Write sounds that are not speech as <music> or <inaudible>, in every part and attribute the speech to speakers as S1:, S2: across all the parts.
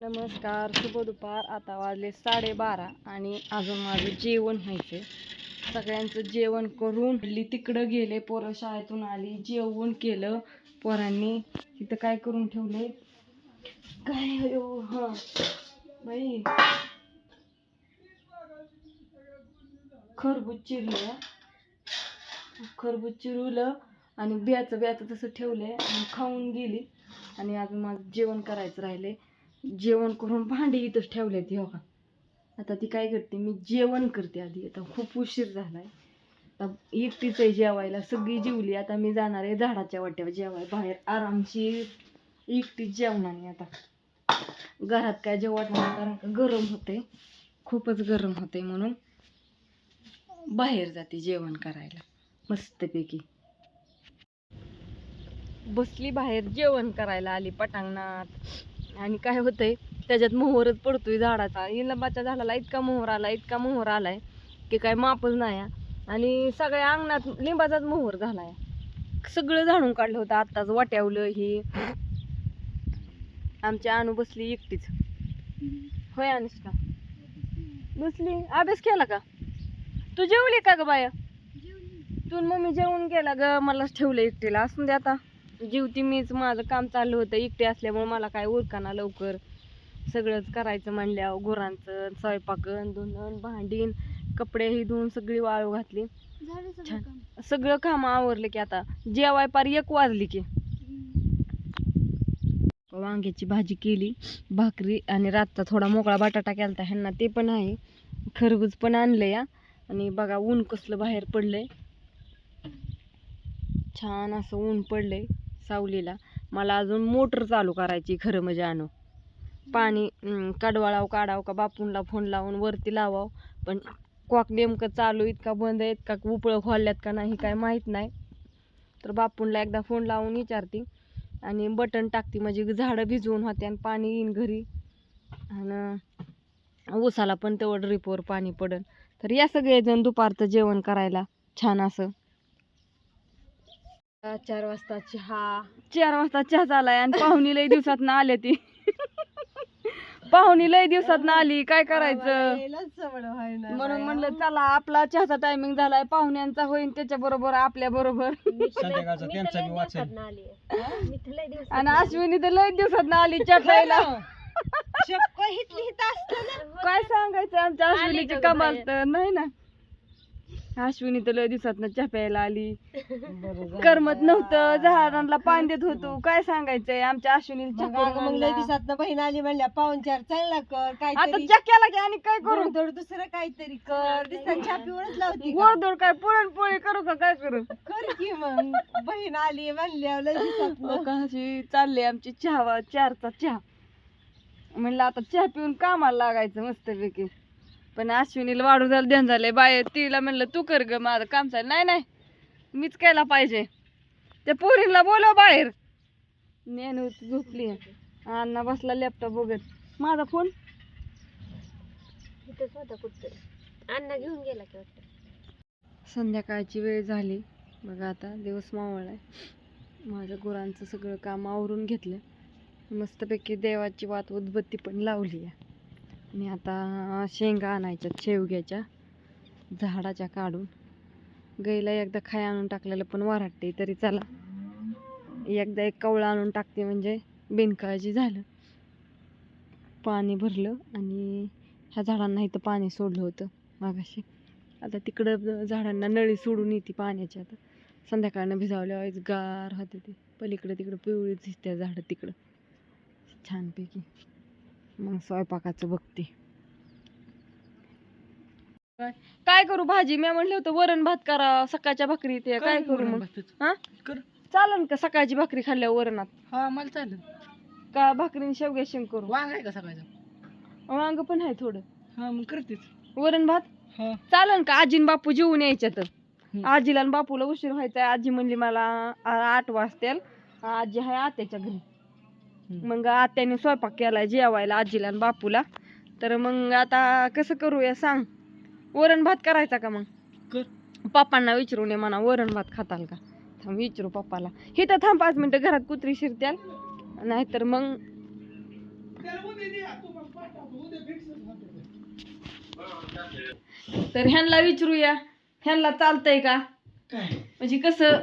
S1: नमस्कार शुभ दुपार. आता वाजले साडेबारा आणि अजून माझं जेवण व्हायचं सगळ्यांचं जेवण करून हल्ली तिकडं गेले पोरं शाळेतून आली जेवण केलं पोरांनी. तिथं काय करून ठेवले काय हो हां. बाई. खरबूज चिरलं. खरबूज चिरवलं आणि ब्याचं ब्याचं तसं ठेवलंय. आणि खाऊन गेली. आणि अजून माझं जेवण करायचं राहिले जेवण करून भांडी इथंच ठेवले ती हो का आता ती काय करते मी जेवण करते आधी. आता खूप उशीर झालाय. आता एकटीच आहे जेवायला सगळी जेवली. आता मी जाणार आहे झाडाच्या वाट्यावर जेवाय बाहेर. आरामशीर एकटीच जेवणार नाही आता. घरात काय जेवण नाही कारण का गरम होते. खूपच गरम होते म्हणून बाहेर जाते जेवण करायला. मस्तपैकी. बसली बाहेर जेवण करायला आली पटांगणात. आणि काय होतंय त्याच्यात मोहरच पडतोय झाडाचा. लिंबाच्या झाडाला इतका मोहर आला इतका मोहर आलाय की काय मापच नाही. आणि सगळ्या अंगणात लिंबाचाच मोहर झालाय. सगळं झाडून काढलं होतं आत्ताच वाट्यावलं ही. आमची अनु बसली एकटीच. होय अनुष्का? बसली. अभ्यास केला का? तू जेवली का ग बाया? तू मम्मी जेवून गेला ग मलाच ठेवलं एकटीला. असून दे आता. जेवती मीच माझं काम चाललं होतं. एकटी असल्यामुळे मला काय उरकाना लवकर. सगळंच करायचं म्हणल्यावर गुरांचं स्वयंपाकन धुणं भांडीन कपडे ही धुवून सगळी वाळू घातली. छान. सगळं काम आवरलं की आता. जेवाय पार एक वाजली की. वांग्याची भाजी केली भाकरी आणि रातचा थोडा मोकळा बटाटा केलता. ह्यांना ते पण आहे. खरबूज पण आणलं या आणि बघा ऊन कसलं बाहेर पडलंय. छान असं ऊन पडलंय. सावलीला. मला अजून मोटर चालू करायची खरं म्हणजे आणू. पाणी कडवाळाव काढावं का बापूंला फोन लावून वरती लावावं. पण कॉक नेमकं चालू इतका बंद आहे इतका उपळं खोलल्यात का नाही काय माहीत नाही. तर बापूंला एकदा फोन लावून विचारते आणि बटन टाकते म्हणजे झाडं भिजवून होते आणि पाणी येईन घरी. आणि ऊसाला पण तेवढं ड्रिपवर पाणी पडन. तर या सगळेजण दुपारचं जेवण करायला छान असं. चार वाजता चहा. चार वाजता चहा झालाय आणि पाहुणी लय दिवसात ना आले ती. पाहुणी लय दिवसात ना आली. काय करायचं? म्हणून म्हणलं चला आपला चहाचा टायमिंग झालाय. पाहुण्यांचा होईन त्याच्या बरोबर. आपल्या बरोबर आणि अश्विनी तर लय दिवसात ना आली चहा प्यायला <laughs> काय सांगायचं? आमच्या अश्विनीची कमाल तर नाही ना. अश्विनी तर लय दिवसात चहा प्यायला आली करमत नव्हतं झाडांना पाणी देत होतो. काय सांगायचंय आमच्या चहा करून
S2: मग लय
S1: आणला.
S2: दिवसात बहीण आली म्हणल्या पाहुणचार चांगला कर
S1: आता
S2: काहीतरी
S1: चहा केला की आणि काय करू?
S2: गोडधोड दुसरं काहीतरी कर. चहा पिऊनच लावती का?
S1: गोडधोड काय पुरणपोळी करू का काय करू?
S2: कर की मग. बहीण आली म्हणल्या लय दिवसात
S1: चालली आमची चहा चारचा चहा. म्हणलं आता चहा पिऊन कामाला लागायचं मस्तपैकी. पण अश्विनीला वाढू झालं ध्यान झालंय. बाय तिला म्हणलं तू कर ग माझं काम चालेल नाही नाही मीच केला पाहिजे. त्या पोरीला बोलव बाहेर. नेनू झोपली. अण्णा बसला लॅपटॉप बघत. माझा फोन
S2: अण्णा घेऊन गेला की
S1: संध्याकाळची वेळ झाली. बघा आता दिवस मावळलाय. माझ्या गुरांचं सगळं काम आवरून घेतलं. मस्तपैकी देवाची वात उदबत्ती पण लावली आहे. आणि आता शेंगा आणायच्या शेवग्याच्या झाडाच्या काढून. गाईला एकदा खाय आणून टाकलेलं पण वराटते तरी चला. एकदा एक कवळा आणून टाकते म्हणजे बिनकाळजी झालं. पाणी भरलं आणि ह्या झाडांना इथं पाणी सोडलं होतं मागाशी. आता तिकडं झाडांना नळी सोडून येते पाण्याची आता. संध्याकाळनं भिजावल्यावर गार होते ते. पलीकडे तिकडं पिवळीच दिसते झाडं तिकडं. छानपैकी. मग स्वयंपाकाचं बघते. काय? करू भाजी? मी म्हणलं होतं वरण भात करा सकाळच्या भाकरी ते. काय करू मग? हा?
S3: कर.
S1: चालन का सकाळची भाकरी खाल्ल्या वरणात?
S3: हा मला चालेल.
S1: का भाकरीने शेवग्या शेंग करू?
S3: वांग आहे का सकाळचं?
S1: वांग पण आहे थोडं.
S3: हा मग करतेच.
S1: वरण भात?
S3: हा.
S1: चालन का आजीन बापू जेवून यायच्यात?
S3: हम्म.
S1: आजीला आणि बापूला उशीर व्हायचा आजी म्हणली मला आठ वाजतील आजी आहे आत्याच्या घरी. मग आत्याने स्वयंपाक केलाय जेवायला आजीला आणि बापूला. तर मग आता कसं करूया सांग? वरण भात करायचा का मग?
S3: कर.
S1: पप्पांना विचारून ये म्हणा वरण भात खाताल का? थांब विचारू पप्पाला. हे तर थांब पाच मिनिटं घरात कुत्री शिरत्याल. नाहीतर मग तर ह्यांना विचारूया ह्यांना चालतंय का? म्हणजे कसं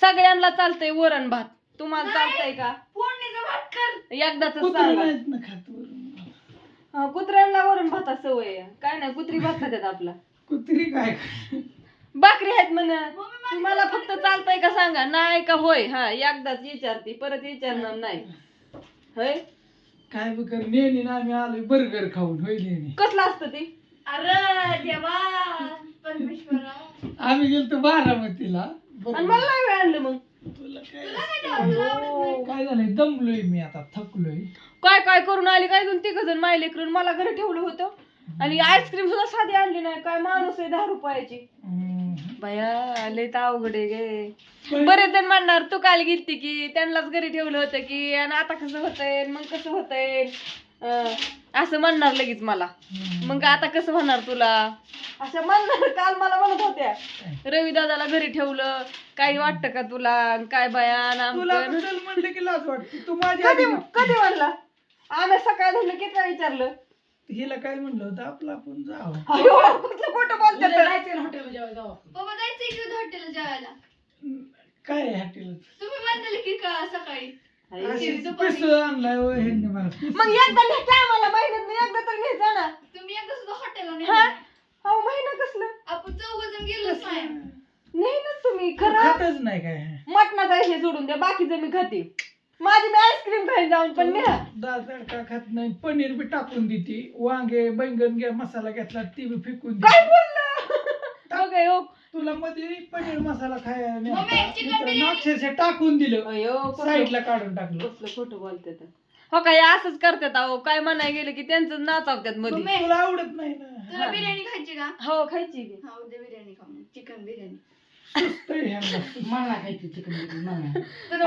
S1: सगळ्यांना चालतंय वरण भात. तुम्हाला चालतंय का? एकदाच
S3: कुत्रे नाहीत ना खात वरून.
S1: कुत्र्यांना वरण भाता सवय आहे. काय नाही कुत्री भात खात्यात आपला.
S3: कुत्री काय
S1: बाकरी आहेत म्हण. तुम्हाला फक्त चालतंय का सांगा? नाही का होय? हा एकदाच विचारते. परत विचारणार नाही. होय?
S3: काय बी कर नेहमी ना आम्ही आलोय बर्गर खाऊन. होय नेहमी.
S1: कसलं असतं ते?
S3: आम्ही गेलतो बारामतीला.
S1: आणि मला नाही वेळ आणलं मग.
S3: काय काय झालंय? दमलोय मी आता थकलोय.
S1: काय काय करून आली काय दोन तिघ जण मायले करून मला घरी ठेवलं होतं. आणि आईस्क्रीम सुद्धा साधी आणली नाही. काय माणूस आहे दहा रुपयाची. बया लय तर अवघड आहे गे. बरेच जण म्हणणार तू काल गेलती की त्यांनाच घरी ठेवलं होतं की आणि आता कसं होतंय मग कसं होतंय? अं, असं म्हणणार लगेच मला. मग आता कसं होणार तुला? असं म्हणणार काल मला म्हणत होत्या. रवी दादाला घरी ठेवलं काही वाटतं का तुला? काय बयान
S3: तुला
S1: आमचं?
S3: बद्दल म्हणलं की लाज वाटते? तू माझ्या
S1: कधी
S3: आधी
S1: कधी म्हणला? आम्ही सकाळ धरलं किती विचारलं?
S3: हिला काय म्हणलं होतं? आपलं आपण जावं.
S1: अयो, कुठलं खोटं बोलतात
S4: बाबा जायचंय की हॉटेलला जेवायला?
S3: काय हॉटेल
S4: तुम्ही म्हणले की का सकाळी?
S3: पैसे आणलाय हो ह्यांनी मला.
S1: मग एकदा नेता आम्हाला महिन्यात एकदा तर न्यायचा ना
S4: तुम्ही एकदा सुद्धा हॉटेलला
S1: हा?
S4: नाही.
S1: अहो महिना कसलं?
S4: आपण चौघ जण गेलोच नाही.
S1: नाही ना तुम्ही खरं?
S3: खातच नाही काय.
S1: मटणाचा हे सोडून द्या बाकीचं मी खाते. माझी मी आईस्क्रीम खाईन जाऊन पण न्या
S3: डाळ तडका खात नाही पनीर बी टाकून देते वांगे बैंगन घ्या मसाला घेतला ती बी फेकून
S1: काय
S3: देते.
S1: बोललं? बघ अयो
S3: तुला मध्ये पनीर मसाला खायला
S4: मम्मी. चिकन बिर्याणी.
S3: अक्षरशः टाकून दिलं.
S1: अयो कसलं-
S3: साईडला काढून टाकलं.
S1: कसलं खोटं बोलतात. हो काय असंच करतात अहो. काय म्हणाय गेलं की त्यांचं नाचावतात मध्ये.
S4: मम्मी
S3: तुला आवडत नाही ना?
S4: तुला बिर्याणी खायची का?
S1: हो खायची की.
S4: हा उद्या बिर्याणी खाऊ. चिकन बिर्याणी.
S3: सुचतंय ह्यांना.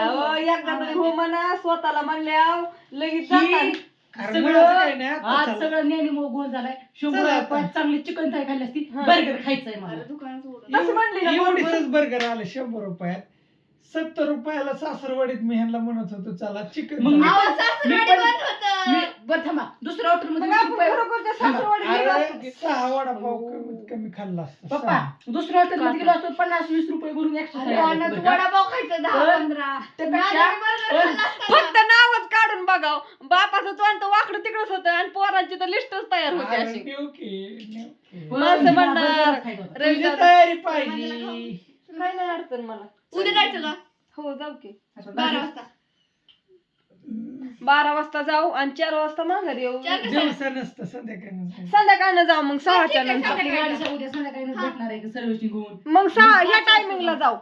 S1: अहो एकदा तरी हो म्हणा स्वतःला लगेच जातात.
S3: अरे काय नाही, आता
S5: आज
S3: चला.
S5: सगळं नेहमी मोग गोल झालाय. शंभर
S3: चला आता.
S5: रुपयात चांगली चिकन थाय खाल्ली असती
S1: हा.
S5: बर्गर खायचंय मला.
S4: अरे दुकानात सोडून
S1: तसं म्हणली ना बरोबर.
S3: एवढीच बर्गर आलं शंभर रुपयात सत्तर रुपयाला सासरवाडीत मी ह्यांना म्हणत होतो चला चिकन
S5: मग मी-
S4: आवाज सासूरवाडी
S5: पण-
S4: बंद होतं.
S5: मी बरं थांबा दुसऱ्या हॉटेल
S1: मग
S5: मध्ये
S1: आपण
S5: रुपये-
S1: खरोखरच्या सासरवाडीत गेलो असतो
S3: अरे
S1: की.
S3: सहा वडापाव कमीत कमी खाल्ला असता
S5: पप्पा
S3: सहा.
S5: दुसऱ्या हॉटेल मध्ये गेलो असतो पन्नास वीस रुपये भरून एक्स्ट्रा
S4: अरे अण्णा, तू वडापाव खायचं दहा
S5: पण-
S4: पंधरा
S5: त्यापेक्षा-
S4: माझ्या burger
S5: पण-
S4: खाल्ला असता ना.
S1: फक्त नावच काढून बघाव बापाचं तोंड तर वाकडं तिकडच होतं आणि पोरांची तर लिस्टच तयार होती अशी.
S3: नेऊ की.
S1: माणसं म्हणणार
S3: तुझी तयारी पाहिजे.
S1: काय नाही अडचण मला.
S4: उद्या जायचं का?
S1: हो जाऊ की.
S4: बारा वाजता.
S1: बारा वाजता जाऊ आणि चार वाजता माघारी येऊ.
S4: चार वाजता.
S3: दिवसा नसतं संध्याकाळी नसतं.
S1: संध्याकाळनं जाऊ मग सहाच्या
S4: ठीक आहे,
S1: नंतर.
S4: संध्याकाळी.
S5: गाडी उद्या संध्याकाळी भेटणार आहे सर्व्हिसिंग होऊन
S1: मग सहा ह्या टायमिंगला जाऊ.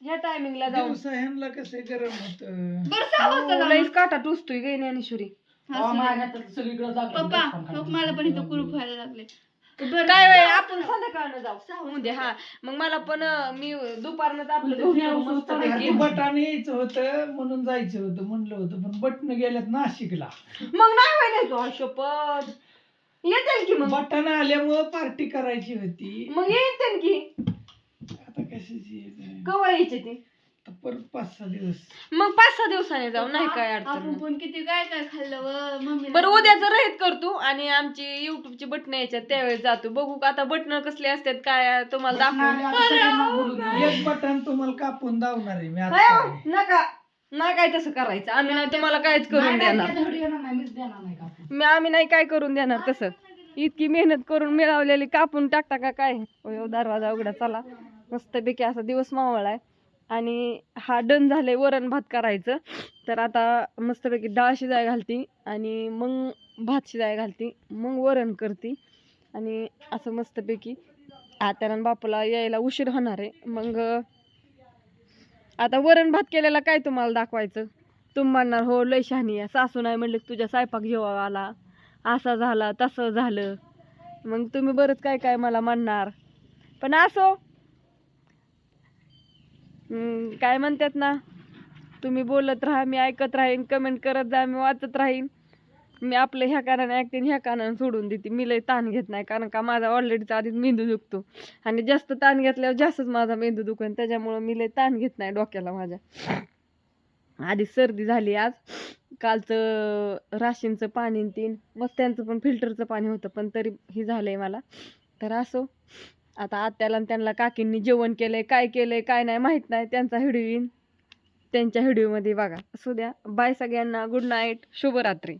S1: ह्या टायमिंगला जाऊ.
S3: दिवसा ह्यांना कसं गरम होत?
S4: बरं सहा वाजता
S1: हो,
S4: जाऊ.
S1: लईच काटा टुसतोय गे ज्ञानेश्वरी.
S4: पप्पा मला पण इथं कुरूप व्हायला लागले. बरं,
S1: काय वेळ
S4: सहा
S1: आपण. संध्याकाळनं
S4: सहा
S1: जाऊ
S4: वाजता.
S1: उद्या हा. मग मला पण अं, मी दुपारनं आपलं मस्त पैकी.
S3: बटाने यायचं होतं म्हणून जायचं होतं म्हणलं होतं पण बटन गेल्यात नाशिकला.
S1: मग नाही व्हायला तू शपथ येतील की मग?
S3: बटन आल्यामुळं पार्टी करायची होती.
S1: मग येतील की?
S3: आता कशाची आहे?
S1: कवा यायचे ते?
S3: परत पाच सहा दिवस.
S1: मग पाच सहा दिवसाने जाऊ नाही काय अडचण
S4: आपण
S1: नाही.
S4: पण किती काय काय खाल्लं व मम्मी
S1: बरं उद्याचं रहित करतो आणि आमची युट्यूबची बटन यायच्यात त्यावेळेस जातो बघू का आता बटन कसले असतात काय तुम्हाला दाखवून.
S3: एक बटन तुम्हाला कापून दावणार आहे मी
S1: काय हो?
S3: आता
S1: नका. ना काय तसं करायचं. आम्ही नाही तुम्हाला काहीच करून देणार.
S5: मीच देणार नाही का
S1: मी आम्ही नाही काय करून देणार तसं. इतकी मेहनत करून मिळवलेली कापून टाकता का काय? हो दरवाजा उघडा चला. मस्तपैकी असा दिवस मावळ आहे आणि हा डन झाले वरण भात करायचं. तर आता मस्तपैकी डाळ शिजाय घालती आणि मग भात शिजाय घालती मग वरण करते. आणि असं मस्तपैकी आत्यानं बापूला यायला उशीर होणार आहे. मग आता वरण भात केलेला काय तुम्हाला दाखवायचं? तुम्ही म्हणणार हो लय शहाणी आहे. सासू नाही म्हणलं की तुझ्या स्वयंपाक जेव्हा आला. असा झाला तसं झालं. मग तुम्ही बरंच काय काय मला म्हणणार. पण असो काय म्हणतात ना तुम्ही बोलत राहा मी ऐकत राहीन कमेंट करत जा मी वाचत राहीन. मी आपलं ह्या कानाने ऐकते ह्या कानाने सोडून देते. मी लय ताण घेत नाही कारण का माझा ऑलरेडीच आधीच मेंदू दुखतो. आणि जास्त ताण घेतल्यावर जास्तच माझा मेंदू दुखेन त्याच्यामुळं मी लय ताण घेत नाही डोक्याला माझ्या. आधी सर्दी झाली आज. कालचं राशींचं पाणी तीन. मग त्यांचं पण फिल्टरचं पाणी होतं पण तरी हे आहे मला. तर असो. आता आत्याला त्यांना काकींनी जेवण केलंय काय केलंय काय नाही माहीत नाही त्यांचा व्हिडिओ येईन. त्यांच्या व्हिडिओमध्ये बघा. असू द्या. बाय सगळ्यांना. गुड नाईट शुभरात्री.